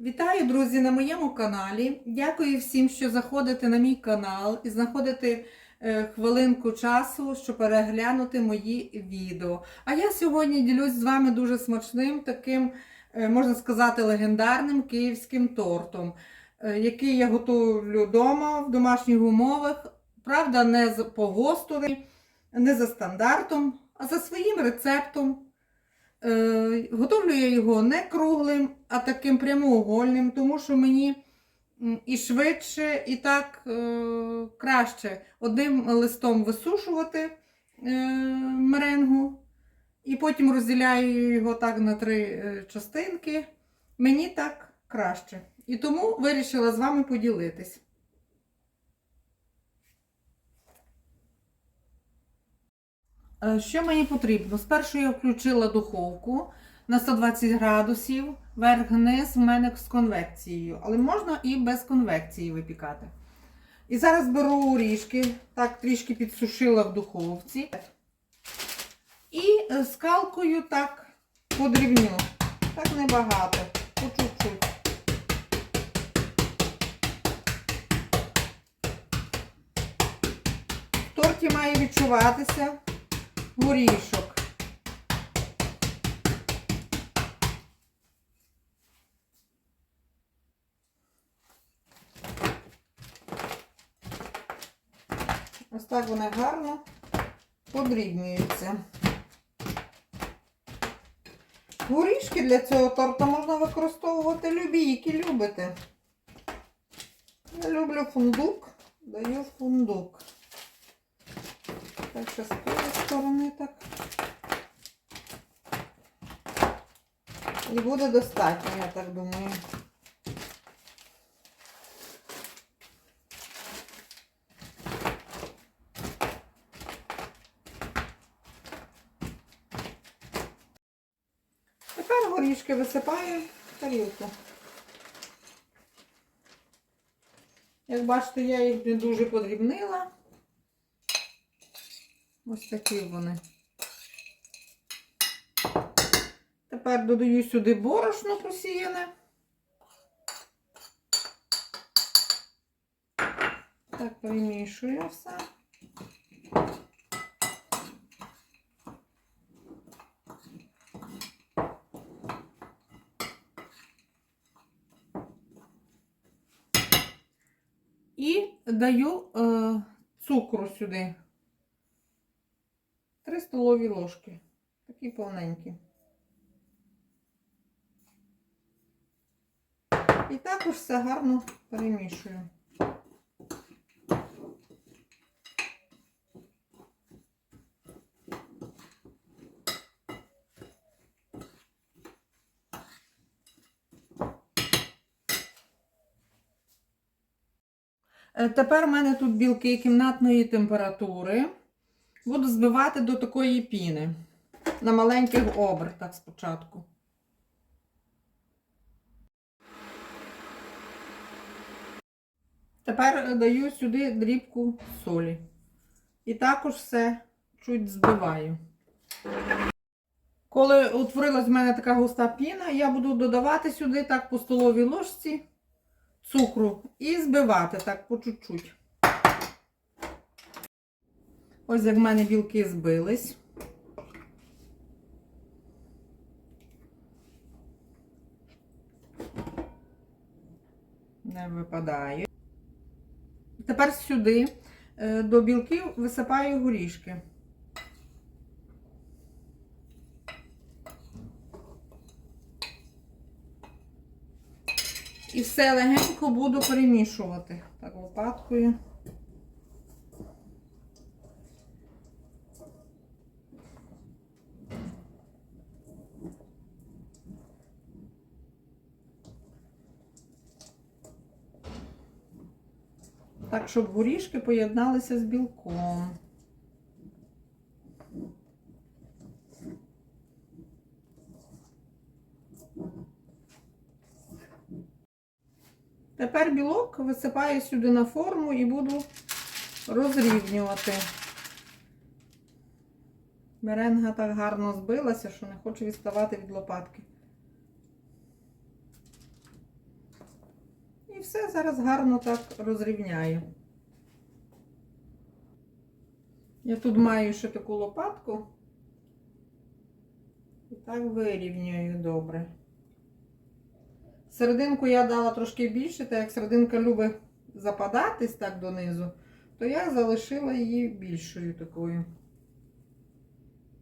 Вітаю, друзі, на моєму каналі. Дякую всім, що заходите на мій канал і знаходите е, хвилинку часу, щоб переглянути мої відео. А я сьогодні ділюсь з вами дуже смачним, таким, е, можна сказати, легендарним київським тортом, е, який я готую вдома в домашніх умовах. Правда, не по ГОСТу, не за стандартом, а за своїм рецептом. Е, Готовлю я його не круглим, а таким прямоугольним, тому що мені і швидше, і так е, краще одним листом висушувати е, меренгу, і потім розділяю його так на три частинки. Мені так краще. І тому вирішила з вами поділитись. Що мені потрібно? Спершу я включила духовку на 120 градусів, верх-низ в мене з конвекцією, але можна і без конвекції випікати. І зараз беру орішки, так трішки підсушила в духовці. І е, скалкою так подрібню. Так небагато, по чуть-чуть. В торті має відчуватися горішок. Ось так вони гарно подрібнюються. Горішки для цього торта можна використовувати любі, які любите. Я люблю фундук, даю фундук. Так, ще з тієї сторони так. І буде достатньо, я так думаю. Тепер горішки висипаю в тарілку. Як бачите, я їх не дуже подрібнила. Ось такі вони. Тепер додаю сюди борошно просіяне. Так, перемішую все. І даю е, цукру сюди. 3 столові ложки. Такі повненькі. І також все гарно перемішую. Е, Тепер у мене тут білки кімнатної температури. Буду збивати до такої піни. На маленьких обертах спочатку. Тепер даю сюди дрібку солі. І також все чуть збиваю. Коли утворилась в мене така густа піна, я буду додавати сюди так по столовій ложці цукру і збивати так по чуть-чуть. Ось як в мене білки збились. Не випадає. Тепер сюди е, до білків висипаю горішки. І все легенько буду перемішувати. Так, лопаткою. Так, щоб горішки поєдналися з білком. Тепер білок висипаю сюди на форму і буду розрівнювати. Меренга так гарно збилася, що не хочу відставати від лопатки. І все зараз гарно так розрівняю. Я тут маю ще таку лопатку. І так вирівнюю добре. Серединку я дала трошки більше, так як серединка любить западатись так донизу, то я залишила її більшою такою.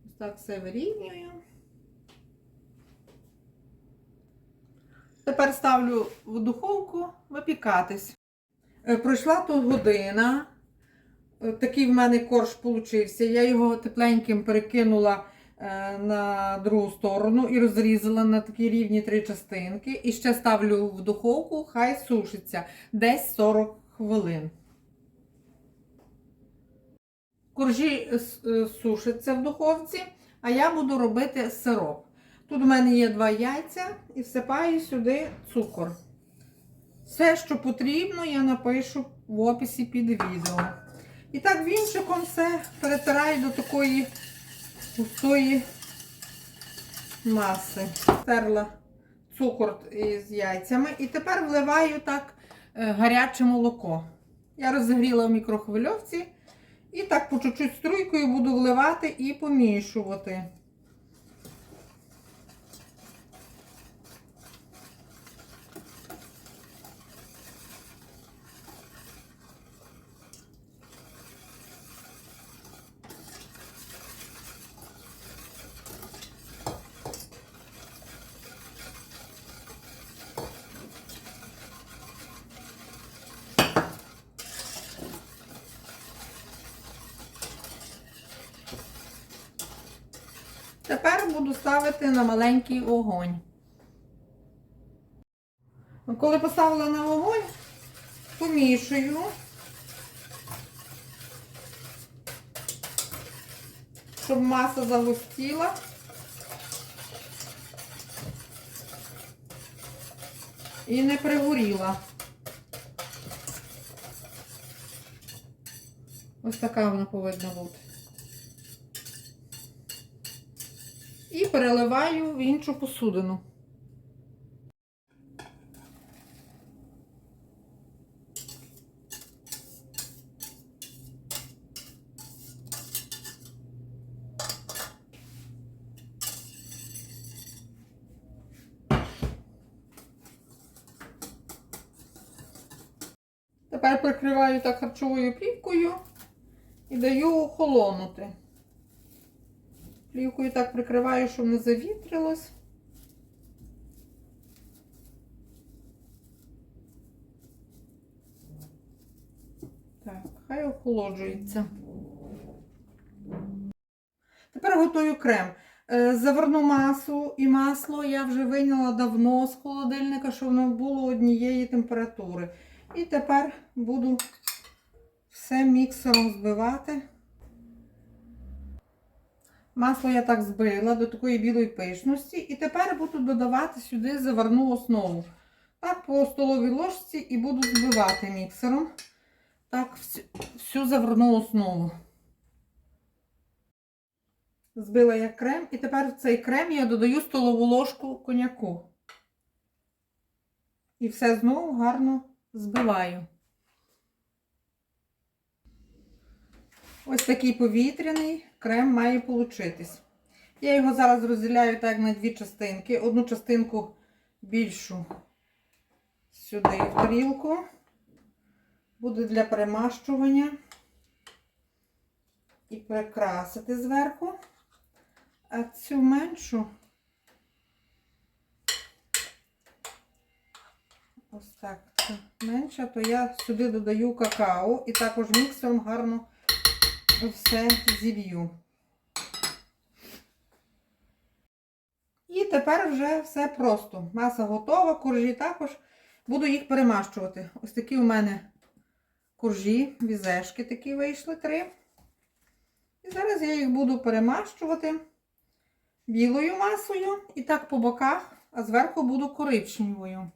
Ось так все вирівнюю. Тепер ставлю в духовку випікатись. Е, Пройшла тут година. Е, Такий в мене корж получився. Я його тепленьким перекинула е, на другу сторону і розрізала на такі рівні три частинки. І ще ставлю в духовку, хай сушиться десь 40 хвилин. Коржі сушаться в духовці, а я буду робити сироп. Тут у мене є два яйця і всипаю сюди цукор. Все, що потрібно, я напишу в описі під відео. І так вінчиком все перетираю до такої густої маси. Терла цукор із яйцями. І тепер вливаю так е, гаряче молоко. Я розігріла в мікрохвильовці і так по чуть-чуть струйкою буду вливати і помішувати. Тепер буду ставити на маленький огонь. Коли поставила на вогонь, помішую. Щоб маса загустіла. І не пригоріла. Ось така вона повинна бути. Переливаю в іншу посудину. Тепер прикриваю так харчовою плівкою і даю охолонути. Плівкою так прикриваю, щоб не завітрилось. Так, хай охолоджується. Тепер готую крем. Е, Заварну масу і масло я вже вийняла давно з холодильника, щоб воно було однієї температури. І тепер буду все міксером збивати. Масло я так збила до такої білої пишності. І тепер буду додавати сюди заварну основу. Так, по столовій ложці і буду збивати міксером. Так, всю, заварну основу. Збила я крем, і тепер в цей крем я додаю столову ложку коньяку. І все знову гарно збиваю. Ось такий повітряний крем має получитись. Я його зараз розділяю так на дві частинки. Одну частинку більшу сюди в тарілку. Буде для перемащування і прикрасити зверху. А цю меншу ось так, це менша, то я сюди додаю какао і також міксером гарно все зілью. І тепер вже все просто. Маса готова, коржі також. Буду їх перемащувати. Ось такі у мене коржі, візешки такі вийшли три. І зараз я їх буду перемащувати білою масою і так по боках, а зверху буду коричневою.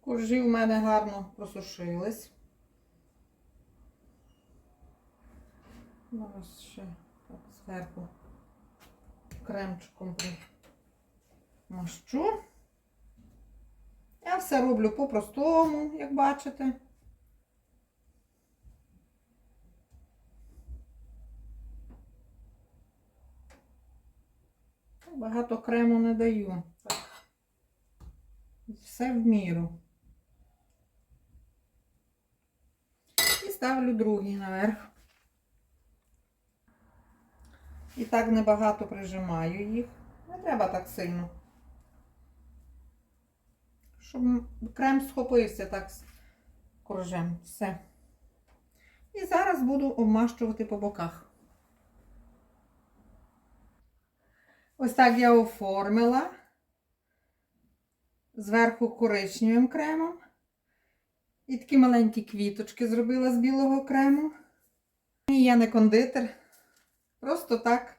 Коржі в мене гарно просушились. Зараз ще так зверху кремчиком примащу. все роблю по-простому, як бачите. Багато крему не даю. Так. Все в міру. І ставлю другий наверх. І так небагато прижимаю їх. Не треба так сильно. Щоб крем схопився так з коржем. Все. І зараз буду обмащувати по боках. Ось так я оформила. Зверху коричневим кремом. І такі маленькі квіточки зробила з білого крему. І я не кондитер. Просто так,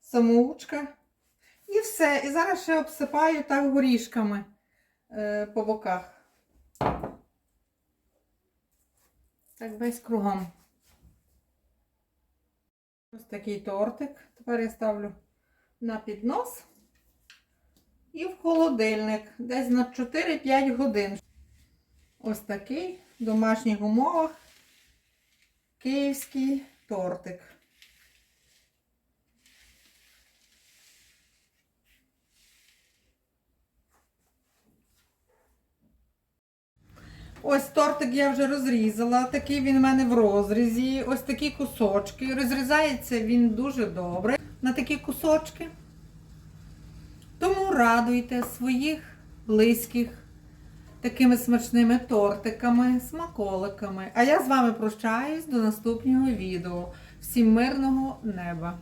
самоучка. І все. І зараз ще обсипаю так горішками е, по боках. Так весь кругом. Ось такий тортик. Тепер я ставлю на піднос і в холодильник десь на 4-5 годин. Ось такий в домашніх умовах київський тортик. Ось тортик я вже розрізала. Такий він в мене в розрізі. Ось такі кусочки. Розрізається він дуже добре на такі кусочки. Тому радуйте своїх близьких такими смачними тортиками, смаколиками. А я з вами прощаюсь до наступного відео. Всім мирного неба!